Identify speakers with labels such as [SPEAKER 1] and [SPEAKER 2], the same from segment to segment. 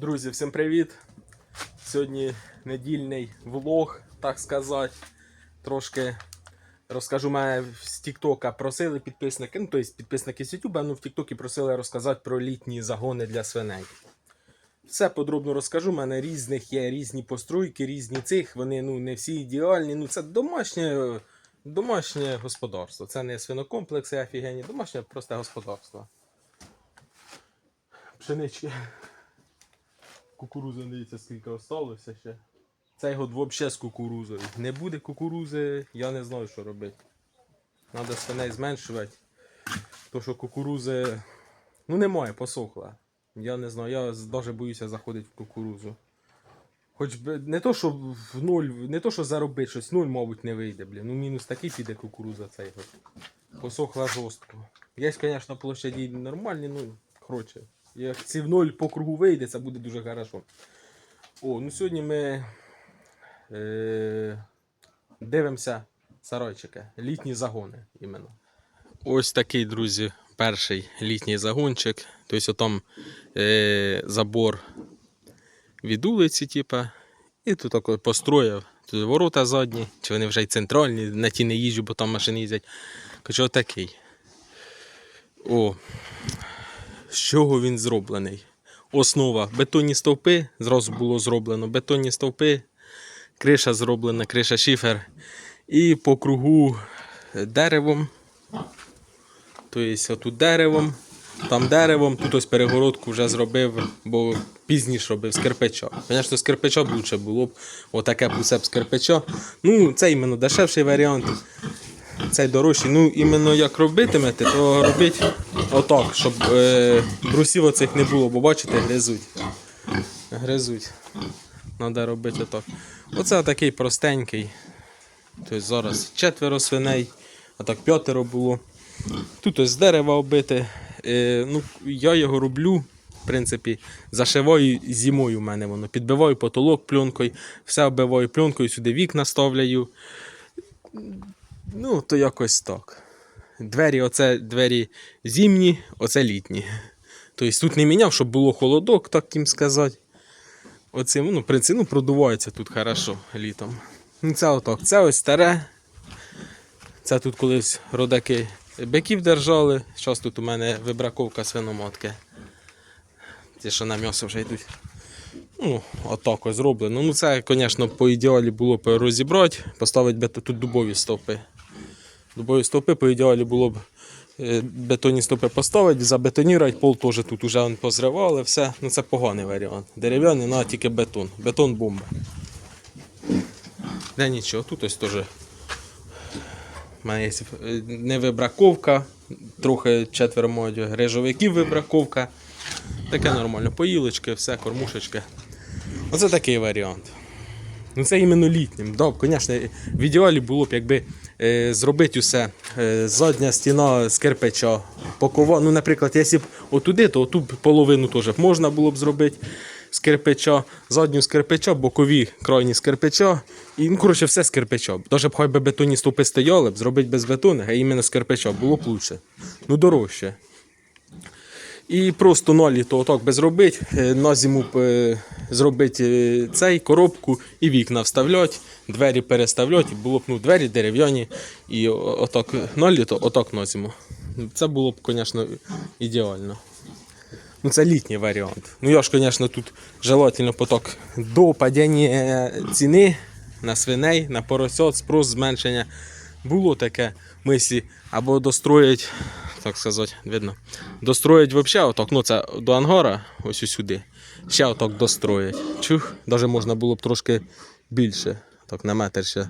[SPEAKER 1] Друзі, всім привіт! Сьогодні недільний влог, так сказати. Трошки розкажу мене з Тіктока просили підписники, ну тобто підписники з Ютуба, ну в Тіктокі просили розказати про літні загони для свиней. Все подробно розкажу. У мене різних є різні постройки, різні цих. Вони ну, не всі ідеальні. Ну, це домашнє, домашнє господарство. Це не свинокомплекси офігенні, домашнє просте господарство. Пшенички. Кукурудзи, дивіться, скільки осталося ще. Цей год взагалі з кукурузою. Не буде кукурузи, я не знаю, що робити. Треба свиней зменшувати. То що кукурузи. Ну немає, посохла. Я не знаю, я навіть боюся заходити в кукурузу. Хоч би не то, що в нуль, не то, що заробити щось, нуль, мабуть, не вийде, блін. Ну мінус такий піде кукуруза цей год. Посохла жорстко. Є, звісно, площаді нормальні, ну, коротше. Як ці в ноль по кругу вийде, це буде дуже хорошо. О, ну сьогодні ми е, дивимося сарайчики. Літні загони іменно. Ось такий, друзі, перший літній загончик. Тобто там е, забор від вулиці, типа. І тут тако построїв. Тут ворота задні, чи вони вже й центральні, на ті не їжджу, бо там машини їздять. Короче, отакий. О, з чого він зроблений? Основа бетонні стовпи, зразу було зроблено бетонні стовпи, криша зроблена, криша шифер. І по кругу деревом. Тобто отут деревом, там деревом, тут ось перегородку вже зробив, бо пізніше робив з кирпича. Звісно, з кирпича б лучше було б отаке б усе б з кирпича. Ну, це іменно дешевший варіант. Цей дорожчий. Ну, іменно як робитимете, то робіть отак, щоб е, брусів оцих не було, бо бачите, гризуть. Гризуть. Треба робити отак. Оце такий простенький. Тобто зараз четверо свиней, а так п'ятеро було. Тут ось дерева оббите. Е, ну, я його роблю, в принципі, зашиваю зимою в мене воно. Підбиваю потолок пленкою, все оббиваю пленкою, сюди вікна ставляю. Ну, то якось так. Двері, оце двері зимні, оце літні. Тобто тут не міняв, щоб було холодок, так їм сказати. Оце, ну, в принципі, ну, продувається тут хорошо літом. Ну, це отак. Це ось старе. Це тут колись родаки биків держали. Зараз тут у мене вибраковка свиноматки. Ті, що на м'ясо вже йдуть. Ну, отак ось зроблено. Ну, це, звісно, по ідеалі було б розібрати, поставити тут дубові стовпи. Дубові стовпи, по ідеалі було б е, бетонні стовпи поставити, забетонувати, пол теж тут вже позривали, все. Ну це поганий варіант. Дерев'яний, ну, тільки бетон. Бетон бомба. Да нічого, тут ось теж. Мене є е, не вибраковка, трохи четверо мають грижовиків вибраковка. Таке нормально. Поїлочки, все, кормушечки. Оце такий варіант. Ну це іменно літнім. Да, звісно, в ідеалі було б, якби е, зробити усе. Е, задня стіна з кирпича, покова. Ну, наприклад, якщо б отуди, то оту половину теж можна було б зробити з кирпича, задню з кирпича, бокові крайні з кирпича. І, ну, коротше, все з кирпича. Даже б хай би бетонні стовпи стояли б, зробити без бетону, а іменно з кирпича було б лучше. Ну, дорожче. І просто наліто отак би зробити, е, на зиму е, зробити е, цей коробку і вікна вставляти, двері переставляти, було б ну, двері дерев'яні і отак наліто, отак на зиму. Це було б, звісно, ідеально. Ну, це літній варіант. Ну я ж, звісно, тут желательно поток до падіння ціни на свиней, на поросят, спрос зменшення. Було таке мислі або достроїть, так сказати, видно, достроїть взагалі отак, ну це до ангара, ось сюди. Ще отак достроїть. Чух, навіть можна було б трошки більше, так на метр ще.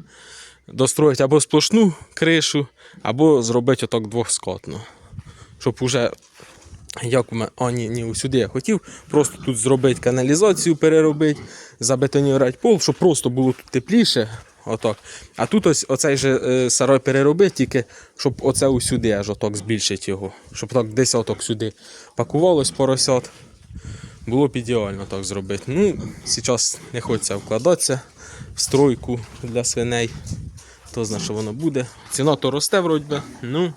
[SPEAKER 1] Достроїть або сплошну кришу, або зробити отак двохскотну. Щоб уже як мене, а ні, ні, сюди я хотів просто тут зробити каналізацію, переробити, забетонувати пол, щоб просто було тут тепліше. Отак. А тут ось оцей же е, сарай переробити, тільки щоб оце усюди аж отак збільшити його. Щоб так десь отак сюди пакувалось поросят. Було б ідеально так зробити. Ну, зараз не хочеться вкладатися в стройку для свиней. Хто знає, що воно буде. Ціна то росте вроді. Ну,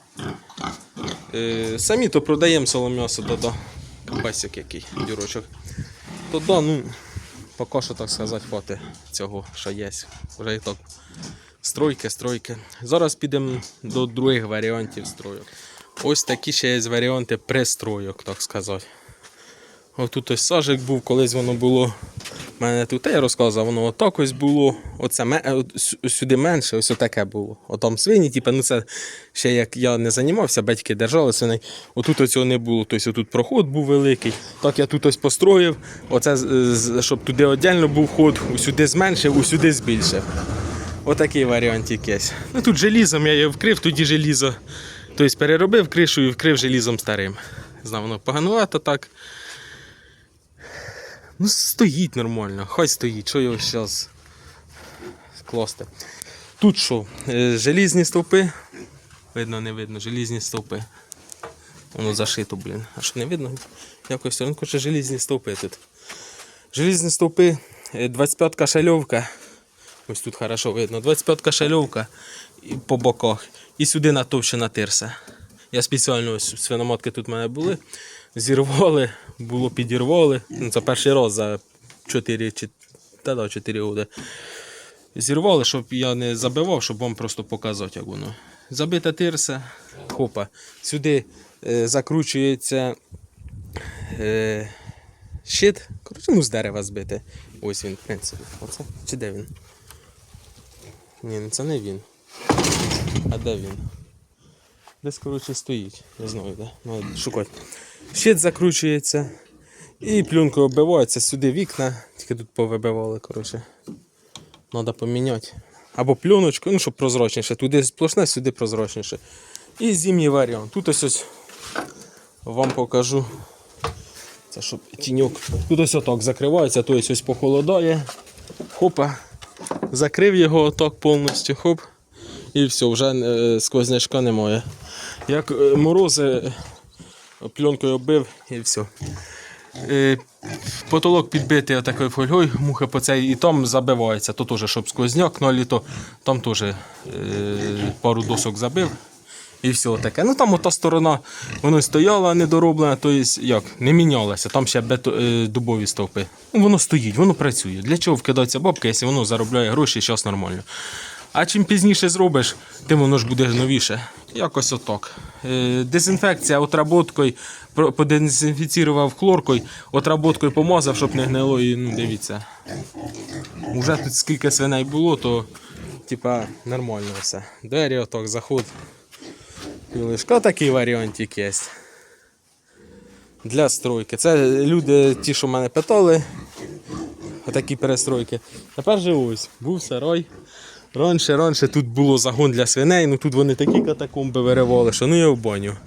[SPEAKER 1] Е, самі то продаємо солом'ясо, то да. Капасик який, дюрочок. то да, ну, поки що так сказати, хватить цього, що є. Вже і так. Стройки, стройки. Зараз підемо до других варіантів стройок. Ось такі ще є варіанти пристройок, так сказати. Ось тут ось сажик був, колись воно було. Мене тут я розказував, воно отак ось було. Оце е, сюди менше, ось таке було. Отам свині, типу, ну це ще як я не займався, батьки держали свиней. Отут цього не було. Тобто тут проход був великий. Так я тут ось построїв. Оце щоб туди віддільно був ход, усюди зменшив, усюди збільшив. Отакий варіант якийсь. Ну тут желізом я його вкрив, тоді желізо. Тобто переробив кришу і вкрив желізом старим. Знав, воно поганувато так. Ну, стоїть нормально, хай стоїть, що його зараз класти. Тут що? Е, Желізні стовпи. Видно, не видно, желізні стовпи. Воно зашито, блін. А що не видно? Якось одно хоче желізні стовпи тут. Желізні стовпи, е, 25-ка шальовка. Ось тут хорошо видно. 25-ка шальовка по боках. І сюди натовщена тирса. Я спеціально ось свиноматки тут в мене були. Зірвали, було підірвали. Ну, це перший раз за 4 чи та да, 4 роки. Зірвали, щоб я не забивав, щоб вам просто показати, як воно. Забита тирса, хопа. Сюди е, закручується е, щит. Коротше, ну з дерева збити. Ось він, в принципі. Оце? Чи де він? Ні, ну це не він. А де він? Десь, коротше, стоїть. Не знаю, де. Шукати. Щит закручується. І пленкою оббивається сюди вікна. Тільки тут повибивали, коротше. Треба поміняти. Або пленочку, ну, щоб прозрачніше. Туди сплошне, сюди прозрачніше. І зимній варіант. Тут ось ось вам покажу. Це щоб тіньок. Тут ось отак закривається, то ось похолодає. Хопа. Закрив його отак повністю, хоп. І все, вже е, сквознячка немає. Як е, морози, пленкою оббив і все. Потолок підбитий отакою фольгою, муха по цей і там забивається. То теж, щоб сквозняк, ну а там теж е, пару досок забив. І все таке. Ну там ота сторона воно стояла недороблена, то як, не мінялася, там ще бето, е, дубові стовпи. Ну, воно стоїть, воно працює. Для чого вкидаються бабки, якщо воно заробляє гроші, зараз нормально. А чим пізніше зробиш, тим воно ж буде новіше. Якось отак. Е, дезінфекція отработкою, подезінфіцірував хлоркою, отработкою помазав, щоб не гнило. І, ну, дивіться. Уже тут скільки свиней було, то типа нормально все. Двері отак, заход. Пілишка такий варіантик є. Для стройки. Це люди, ті, що мене питали, отакі перестройки. Тепер же ось, був сарай. Раніше, раніше тут було загон для свиней, ну тут вони такі катакомби виривали, що ну я в баню.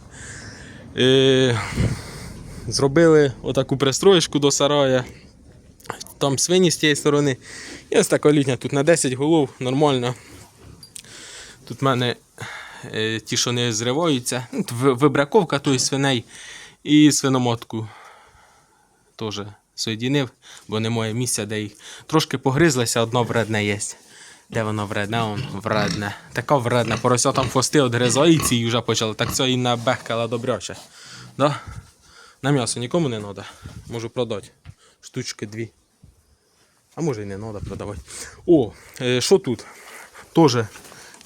[SPEAKER 1] Е, зробили отаку пристроєчку до сарая. Там свині з тієї сторони. І ось така літня, тут на 10 голов, нормально. Тут в мене е, ті, що не зриваються. Ну, Вибраковка той свиней і свиномотку теж соєдинив, бо немає місця, де їх трошки погризлися, одно вредне є. Де воно вредне? Он вредне. Така вредна. Порося там хвости одгризає і вже почали. Так це і набехкала добряче. Да? На м'ясо нікому не треба. Можу продати. Штучки дві. А може і не треба продавати. О, е, що тут? Тоже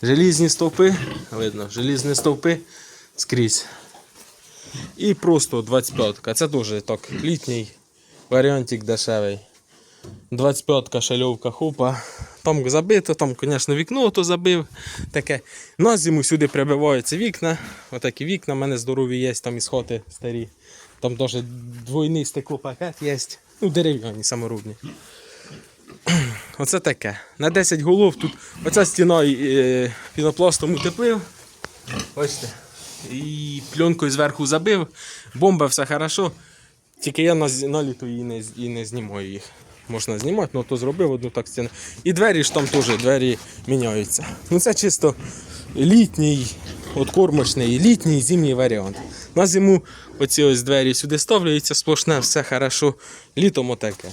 [SPEAKER 1] желізні стовпи. Видно, желізні стовпи скрізь. І просто 25-ка. Це теж так літній варіантик дешевий. 25-ка шальовка хопа. Там забито, там, звісно, вікно то забив. Таке. На зиму сюди прибиваються вікна. Отакі вікна, в мене здорові є, там із хати старі. Там теж двойний стеклопакет є. Ну, дерев'яні, саморубні. Оце таке. На 10 голов тут оця стіна е, пінопластом утеплив. Бачите. І пленкою зверху забив. Бомба, все хорошо. Тільки я на, на літо і не, і не знімаю їх. Можна знімати, але то зробив одну так стіну. І двері ж там теж двері міняються. Ну це чисто літній, от кормочний, літній зимній варіант. На зиму оці ось двері сюди ставляються, сплошне, все хорошо. Літом отаке.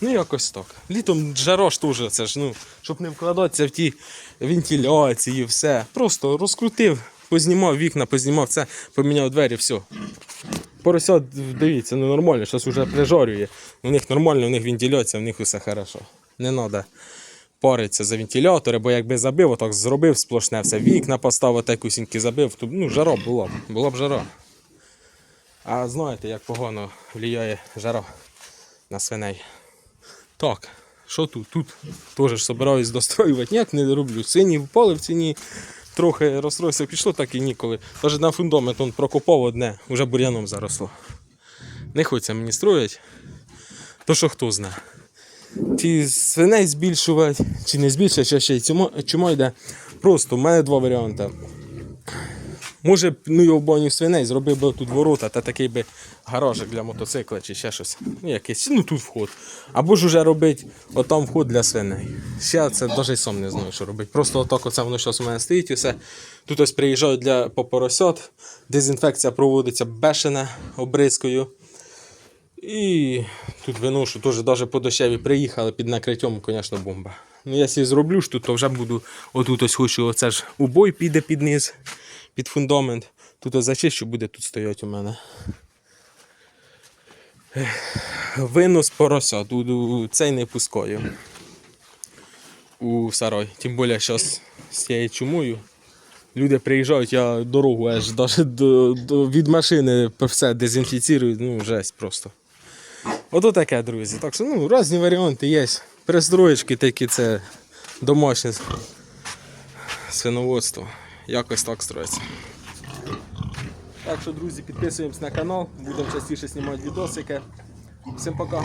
[SPEAKER 1] Ну, якось так. Літом жарош теж, це ж, ну, щоб не вкладатися в ті вентиляції, все. Просто розкрутив, познімав вікна, познімав це, поміняв двері, все. Поросят, дивіться, ну нормально, щось вже прижорює. У них нормально, у них вентиляція, у них усе хорошо. Не треба париться за вентилятори, бо якби забив, отак зробив сплошне все, вікна поставив, так усіньки забив, то ну, жара була б, була б жара. А знаєте, як погано впливає жара на свиней. Так, що тут? Тут теж собираюсь достроювати. Ніяк не роблю. Сині впали в ціні, трохи розстроївся, пішло, так і ніколи. Навіть на фундамент он прокопав одне, вже бур'яном заросло. Не хочеться мені строїть. То що хто знає. Чи свиней збільшувати, чи не збільшувати, ще й чума йде. Просто в мене два варіанти. Може, ну його баню свиней, зробив би тут ворота та такий би гаражик для мотоцикла чи ще щось. Ну, якийсь, ну тут вход. Або ж уже робити отам вход для свиней. Ще це навіть сам не знаю, що робити. Просто отак оце воно зараз у мене стоїть і все. Тут ось приїжджають для по поросят. Дезінфекція проводиться бешена обризкою. І тут виношу теж навіть по дощеві приїхали під накриттям, звісно, бомба. Ну, якщо зроблю ж тут, то вже буду отут ось хочу, оце ж убой піде під низ, під фундамент. Тут зачищу, буде тут стоять у мене. Ех, Винос порося, цей не пускаю у сарай. Тим більше зараз з цією чумою. Люди приїжджають, я дорогу аж даже до, до, від машини все дезінфіцирую, ну жесть просто. Ото таке, друзі. Так що ну, різні варіанти є. Перестроєчки такі це домашнє свиноводство. Якось так строїться. Так що, друзі, підписуємось на канал, будемо частіше знімати відосики. Всім пока.